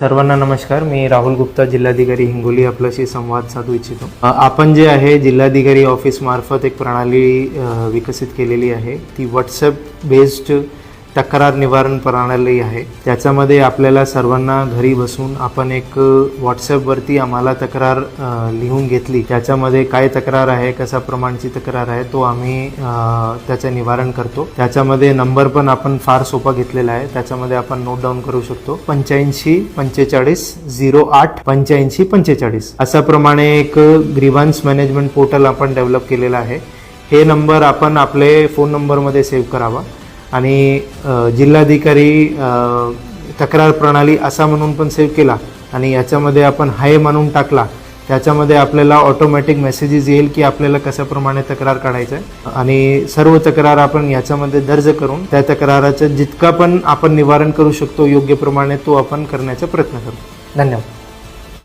सर्वांना नमस्कार. मी राहुल गुप्ता जिल्हाधिकारी हिंगोली आपल्याशी संवाद साधू इच्छितो. आपण जे आहे जिल्हाधिकारी ऑफिसमार्फत एक प्रणाली विकसित केलेली आहे. ती व्हॉट्सअप बेस्ड तक्रार निवारण प्रणाली आहे. त्याच्यामध्ये आपल्याला सर्वांना घरी बसून आपण एक व्हॉट्सअपवरती आम्हाला तक्रार लिहून घेतली. त्याच्यामध्ये काय तक्रार आहे कशा प्रमाणची तक्रार आहे तो आम्ही त्याचं निवारण करतो. त्याच्यामध्ये नंबर पण आपण फार सोपा घेतलेला आहे. त्याच्यामध्ये आपण नोट डाऊन करू शकतो. पंच्याऐंशी पंचेचाळीस झिरो आठ पंच्याऐंशी पंचेचाळीस. अशा प्रमाणे एक ग्रीवान्स मॅनेजमेंट पोर्टल आपण डेव्हलप केलेलं आहे. हे नंबर आपण आपले फोन नंबरमध्ये सेव्ह करावा. आणि जिल्हाधिकारी तक्रार प्रणाली असा म्हणून पण सेव्ह केला आणि याच्यामध्ये आपण हाय म्हणून टाकला. त्याच्यामध्ये आपल्याला ऑटोमॅटिक मेसेजेस येईल की आपल्याला कशाप्रमाणे तक्रार काढायचं आहे. आणि सर्व तक्रार आपण याच्यामध्ये दर्ज करून त्या तक्राराचं जितका पण आपण निवारण करू शकतो योग्य प्रमाणे तो आपण करण्याचा प्रयत्न करू. धन्यवाद.